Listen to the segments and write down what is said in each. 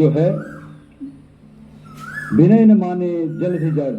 जो है विनय न माने जल भी जड़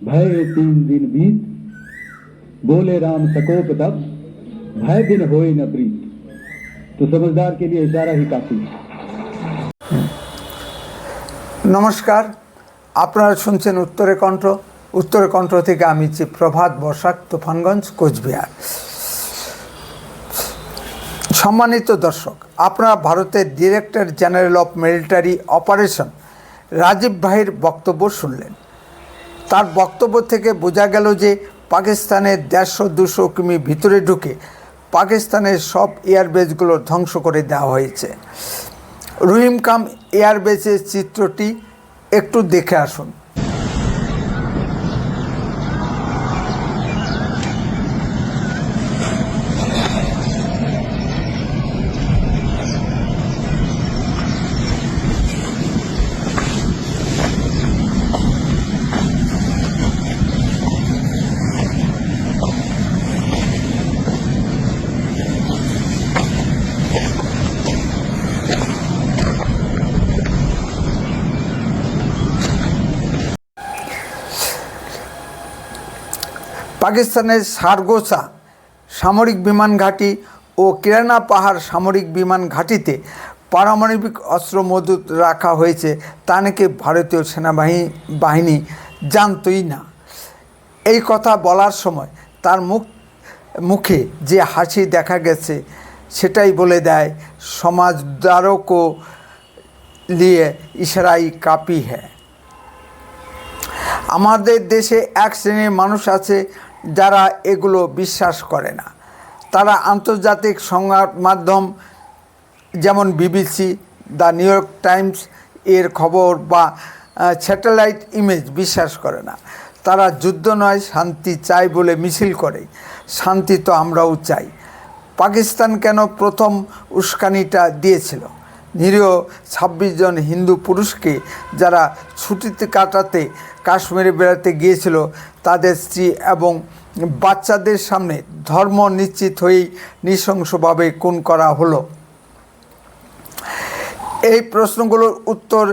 भय तीन दिन बीत बोले राम सकोप तब भय दिन होए न प्रीत तो समझदार के लिए इशारा ही काफी है নমস্কার আপনারা শুনছেন উত্তরে কণ্ঠ উত্তরে কণ্ঠ থেকে আমি হচ্ছি প্রভাত বসাক তুফানগঞ্জ কোচবিহার সম্মানিত দর্শক, আপনারা ভারতের director general of military operation Rajiv ভাইয়ের বক্তব্য শুনলেন। তার বক্তব্য থেকে বোঝা গেল যে পাকিস্তানের দেড়শো দুশো কিমি ভিতরে ঢুকে পাকিস্তানের সব এয়ারবেসগুলো ধ্বংস করে দেওয়া হয়েছে। রহিম কাম এয়ারবেসের চিত্রটি একটু দেখে আসুন। পাকিস্তানের সারগোসা সামরিক বিমান ঘাঁটি ও কিরানা পাহাড় সামরিক বিমান ঘাঁটিতে পারমাণবিক অস্ত্র মজুত রাখা হয়েছে। তা নাকি ভারতীয় সেনাবাহিনী বাহিনী জানতই না। এই কথা বলার সময় তার মুখ, মুখে যে হাসি দেখা গেছে, সেটাই বলে দেয় সমাজদারও কো লিয়ে ইশরাই কাপি হ্যায়। আমাদের দেশে এক শ্রেণির মানুষ আছে যারা এগুলো বিশ্বাস করে না। তারা আন্তর্জাতিক সংবাদ মাধ্যম যেমন BBC, the New York Times এর খবর বা স্যাটেলাইট ইমেজ বিশ্বাস করে না। তারা যুদ্ধ নয়, শান্তি চাই বলে মিছিল করে। শান্তি তো আমরাও চাই। পাকিস্তান কেন প্রথম উস্কানিটা দিয়েছিল? নিরীহ ছাব্বিশ জন হিন্দু পুরুষকে যারা ছুটিতে কাটাতে কাশ্মীরে বেড়াতে গিয়েছিল, তাদের স্ত্রী এবং বাচ্চাদের সামনে ধর্ম নিশ্চিত হয়েই নৃশংসভাবে খুন করা হলো। এই প্রশ্নগুলোর উত্তর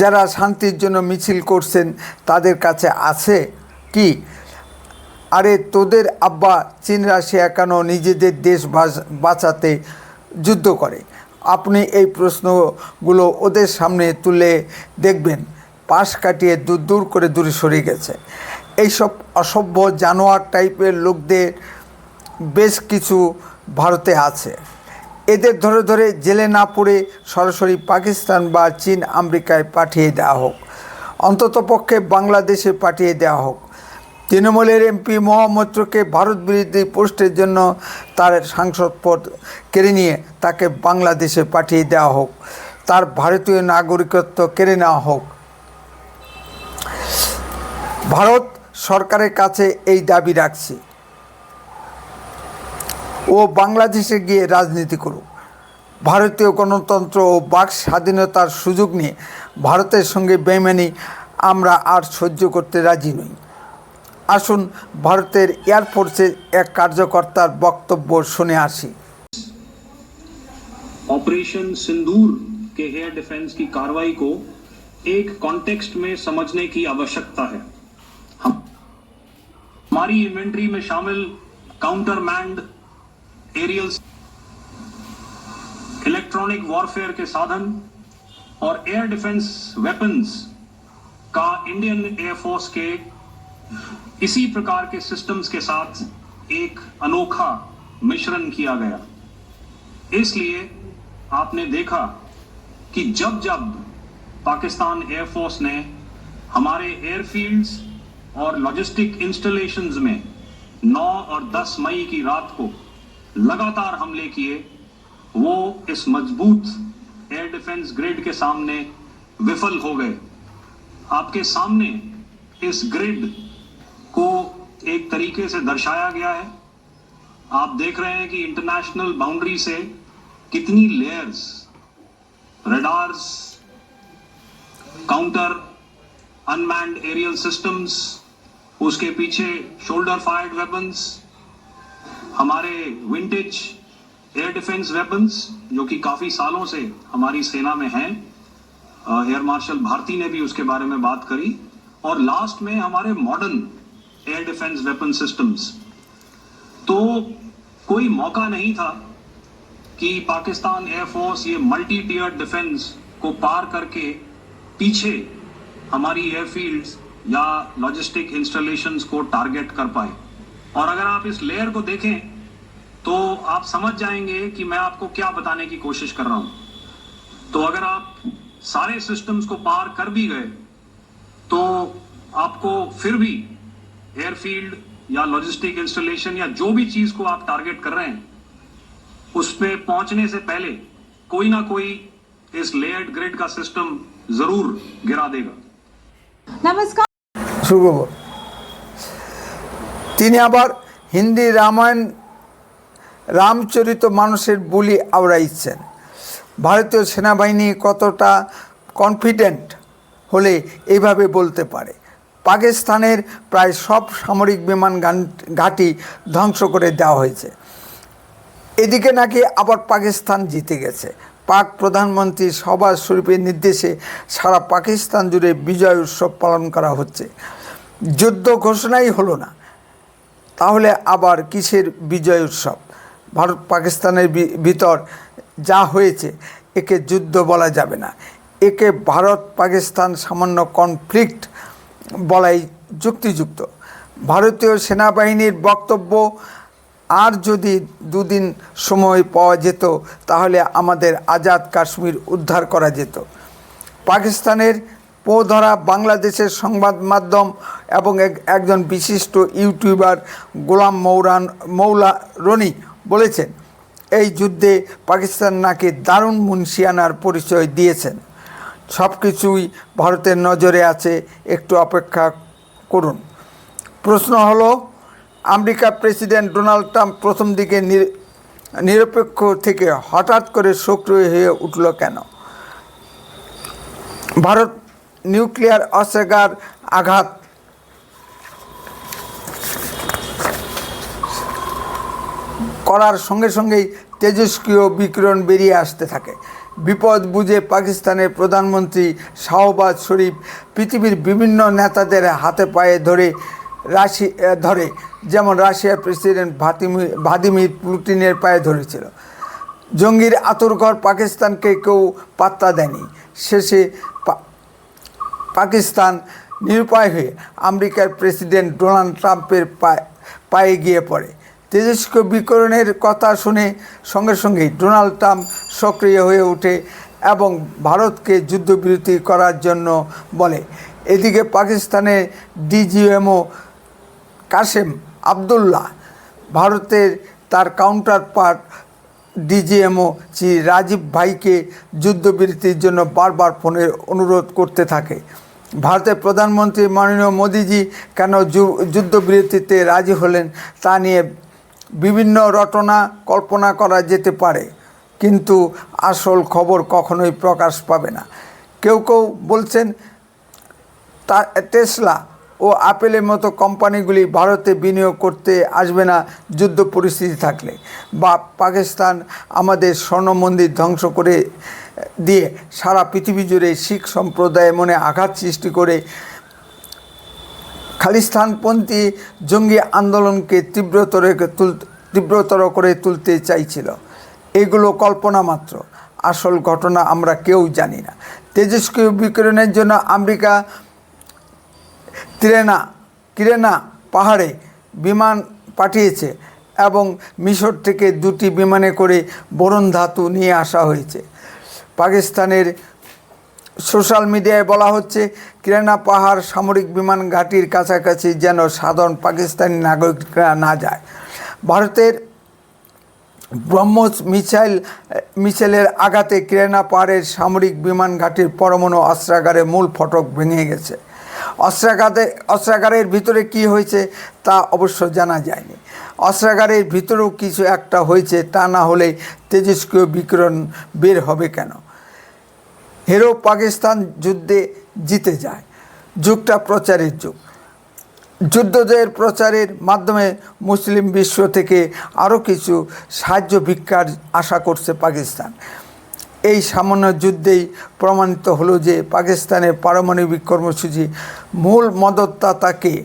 যারা শান্তির জন্য মিছিল করছেন, তাদের কাছে আছে কি? আরে তোদের আব্বা চীন, রাশিয়া কেন নিজেদের দেশ বাঁচাতে যুদ্ধ করে? আপনি এই প্রশ্নগুলো ওদের সামনে তুলে দেখবেন। পাশ কাটিয়ে দূর দূর করে দূরে সরে গেছে। এইসব অসভ্য জানোয়ার টাইপের লোকদের বেশ কিছু ভারতে আছে। এদের ধরে ধরে জেলে না পড়ে সরাসরি পাকিস্তান বা চীন আমেরিকায় পাঠিয়ে দেওয়া হোক। অন্ততপক্ষে বাংলাদেশে পাঠিয়ে দেওয়া হোক। তৃণমূলের এমপি মহামৈত্রকে ভারত বিরোধী পোস্টের জন্য তার সাংসদ পদ কেড়ে নিয়ে তাকে বাংলাদেশে পাঠিয়ে দেওয়া হোক। তার ভারতীয় নাগরিকত্ব কেড়ে নেওয়া হোক। ভারত সরকারের কাছে এই দাবি রাখছি ও বাংলাদেশে গিয়ে রাজনীতি করুক ভারতীয় গণতন্ত্র ও বাক স্বাধীনতার সুযোগ নিয়ে ভারতের সঙ্গে বেমানি আমরা আর সহ্য করতে রাজি নই আসুন ভারতের এয়ারফোর্সের এক কার্যকর্তার বক্তব্য শুনে আসি ऑपरेशन सिंदूर के एयर डिफेंस की कार्रवाई को एक कॉन्टेक्स्ट में समझने की आवश्यकता है हम हमारी इन्वेंट्री में शामिल counter manned aerial electronic warfare के साधन और एयर डिफेंस वेपन्स का इंडियन एयरफोर्स के इसी प्रकार के सिस्टम्स के साथ एक अनोखा मिश्रण किया गया। इसलिए आपने देखा कि जब जब पाकिस्तान एयरफोर्स ने हमारे एयरफील्ड्स और लॉजिस्टिक इंस्टॉलेशन में 9 और 10 मई की रात को लगातार हमले किए, वो इस मज़बूत एयर डिफेंस ग्रिड के सामने विफल हो गए। आपके सामने इस ग्रिड को एक तरीके से दर्शाया गया है। आप देख रहे हैं कि इंटरनेशनल बाउंड्री से कितनी layers radars counter unmanned aerial systems उसके पीछे शोल्डर फायर्ड वेपन्स हमारे विंटेज एयर डिफेंस वेपन्स जो कि काफ़ी सालों से हमारी सेना में हैं एयर मार्शल भारती ने भी उसके बारे में बात करी, और लास्ट में हमारे modern air defence weapon systems तो कोई मौका नहीं था कि पाकिस्तान एयरफोर्स ये मल्टी टीयर डिफेंस को पार करके पीछे हमारी एयरफील्ड्स या लॉजिस्टिक इंस्टॉलेशन को टारगेट कर पाए। और अगर आप इस लेयर को देखें तो आप समझ जाएँगे कि मैं आपको क्या बताने की कोशिश कर रहा हूँ। तो अगर आप सारे सिस्टम्स को पार कर भी गए तो आपको फिर भी एयरफील्ड या लॉजिस्टिक इंस्टॉलेशन या जो भी चीज़ को आप टारगेट कर रहे हैं, उस पे पहुँचने से पहले कोई ना कोई इस लेयर्ड ग्रिड का सिस्टम ज़रूर गिरा देगा। नमस्कार। শুরু তিনি আবার হিন্দি রামায়ণ, রামচরিত মানুষের বুলি আওড়াইছেন। ভারতীয় সেনাবাহিনী কতটা কনফিডেন্ট হলে এইভাবে বলতে পারে? পাকিস্তানের প্রায় সব সামরিক বিমান ঘাঁটি ধ্বংস করে দেওয়া হয়েছে। এদিকে নাকি আবার পাকিস্তান জিতে গেছে। পাক প্রধানমন্ত্রী সবাজ শরীফের নির্দেশে সারা পাকিস্তান জুড়ে বিজয় উৎসব পালন করা হচ্ছে। যুদ্ধ ঘোষণাই হলো না। তাহলে আবার কিসের বিজয় উৎসব? ভারত পাকিস্তানের ভিতর যা হয়েছে, একে যুদ্ধ বলা যাবে না। একে ভারত পাকিস্তান সামান্য কনফ্লিক্ট বলাই যুক্তিযুক্ত। ভারতীয় সেনাবাহিনীর বক্তব্য, আর যদি দুদিন সময় পাওয়া যেত, তাহলে আমাদের আজাদ কাশ্মীর উদ্ধার করা যেত। পাকিস্তানের পোধরা বাংলাদেশের সংবাদ মাধ্যম এবং এক- একজন বিশিষ্ট ইউটিউবার গোলাম মৌরান মৌলা রনি বলেছেন, এই যুদ্ধে পাকিস্তান নাকি দারুণ মুন্সিয়ানার পরিচয় দিয়েছেন। সব কিছুই ভারতের নজরে আছে, একটু অপেক্ষা করুন। প্রশ্ন হলো আমেরিকার প্রেসিডেন্ট ডোনাল্ড ট্রাম্প প্রথম দিকে নির- নিরপেক্ষ থেকে হঠাৎ করে সক্রিয় হয়ে উঠল কেন? ভারত নিউক্লিয়ার অস্ত্রাগার আঘাত। করার সঙ্গে সঙ্গেই তেজস্ক্রিয় বিকিরণ বেরিয়ে আসতে থাকে। বিপদ বুঝে পাকিস্তানের প্রধানমন্ত্রী শাহবাজ শরীফ পৃথিবীর বিভিন্ন নেতাদের হাতে পায়ে ধরে রাশি ধরে, যেমন রাশিয়ার প্রেসিডেন্ট ভাতিমির ভাদিমির পুতিনের পায়ে ধরেছিল। জঙ্গির আতরঘর পাকিস্তানকে কেউ পাত্তা দেয়নি। শেষে পাকিস্তান নিরুপায় হয়ে আমেরিকার প্রেসিডেন্ট ডোনাল্ড ট্রাম্পের পায়ে পায়ে গিয়ে পড়ে। তেজস্ক বিকরণের কথা শুনে সঙ্গে সঙ্গেই ডোনাল্ড ট্রাম্প সক্রিয় হয়ে ওঠে এবং ভারতকে যুদ্ধবিরতি করার জন্য বলে। এদিকে পাকিস্তানের ডিজিএমও কাসেম আবদুল্লাহ, ভারতের তার counterpart DGMO Shri Rajiv ভাইকে যুদ্ধবিরতির জন্য বারবার ফোনের অনুরোধ করতে থাকে। ভারতের প্রধানমন্ত্রী মাননীয় মোদিজি কেন যুদ্ধবিরতিতে রাজি হলেন তা নিয়ে বিভিন্ন রটনা কল্পনা করা যেতে পারে, কিন্তু আসল খবর কখনোই প্রকাশ পাবে না। কেউ কেউ বলছেন, তা- টেসলা ও আপেলের মতো কোম্পানিগুলি ভারতে বিনিয়োগ করতে আসবে না যুদ্ধ পরিস্থিতি থাকলে। বা পাকিস্তান আমাদের স্বর্ণ মন্দির ধ্বংস করে দিয়ে সারা পৃথিবী জুড়ে শিখ সম্প্রদায়ের মনে আঘাত সৃষ্টি করে খালিস্তানপন্থী জঙ্গি আন্দোলনকে তীব্রতর তীব্রতর করে তুলতে চাইছিল। এগুলো কল্পনা মাত্র। আসল ঘটনা আমরা কেউ জানি না। তেজস্ক্রিয় বিকিরণের জন্য আমেরিকা ত্রেনা কিরেনা পাহাড়ে বিমান পাঠিয়েছে এবং মিশর থেকে দুটি বিমানে করে বোরন ধাতু নিয়ে আসা হয়েছে। পাকিস্তানের সোশ্যাল মিডিয়ায় বলা হচ্ছে, কিরানা পাহাড় সামরিক বিমান ঘাঁটির কাছাকাছি যেন সাধারণ পাকিস্তানি নাগরিকরা না যায়। ভারতের ব্রহ্মোস মিসাইল, মিসাইলের আঘাতে কিরানা পাহাড়ের সামরিক বিমান ঘাঁটির পরমাণু অস্ত্রাগারের মূল ফটক ভেঙে গেছে। অস্ত্রাগারে অস্ত্রাগারের ভিতরে কি হয়েছে তা অবশ্য জানা যায়নি। অস্ত্রাগারের ভিতরেও কিছু একটা হয়েছে তা না হলে তেজস্ক্রিয় বিকিরণ বের হবে কেন? হেরো পাকিস্তান যুদ্ধে জিতে যায়। যুগটা প্রচারের যুগ। যুদ্ধজয়ের প্রচারের মাধ্যমে মুসলিম বিশ্ব থেকে আরও কিছু সাহায্য ভিক্ষার আশা করছে পাকিস্তান। এই সামান্য যুদ্ধেই প্রমাণিত হলো যে পাকিস্তানের পারমাণবিক কর্মসূচি মূল মদতদাতাকে।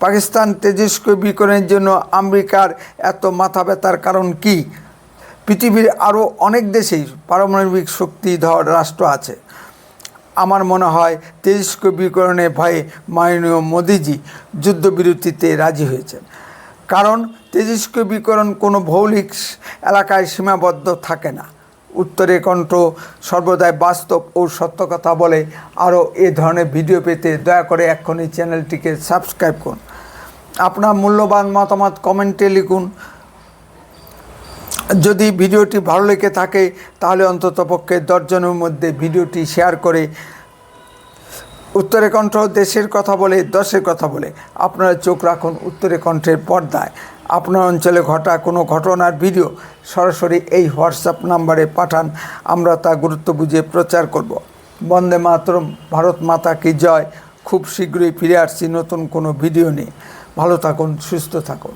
পাকিস্তান তেজস্ক্রিয়করণের জন্য আমেরিকার এত মাথা ব্যথার কারণ কি? পৃথিবীর আরও অনেক দেশেই পারমাণবিক শক্তিধর রাষ্ট্র আছে। আমার মনে হয় তেজস্ক্রিয়করণে ভয়ে মাননীয় মোদিজি যুদ্ধবিরতিতে রাজি হয়েছেন। কারণ তেজস্ক্রিয়করণ কোনো ভৌলিক এলাকায় সীমাবদ্ধ থাকে না। উত্তরে কণ্ঠ সর্বদাই বাস্তব ও সত্য কথা বলে। আরও এ ধরনের ভিডিও পেতে দয়া করে এক্ষুনি চ্যানেলটিকে সাবস্ক্রাইব করুন। আপনার মূল্যবান মতামত কমেন্টে লিখুন। যদি ভিডিওটি ভালো লেগে থাকে, তাহলে অন্ততপক্ষে দশজনের মধ্যে ভিডিওটি শেয়ার করে উত্তরে কণ্ঠ দেশের কথা বলে, দশের কথা বলে। আপনারা চোখ রাখুন উত্তরে কণ্ঠের পর্দায়। আপনার অঞ্চলে ঘটা কোনো ঘটনার ভিডিও সরাসরি এই হোয়াটসঅ্যাপ নাম্বারে পাঠান, আমরা তা গুরুত্ব বুঝিয়ে প্রচার করব। বন্দে মাতরম, ভারত মাতা কি জয়? খুব শীঘ্রই ফিরে আসছি নতুন কোনো ভিডিও নিয়ে। ভালো থাকুন, সুস্থ থাকুন।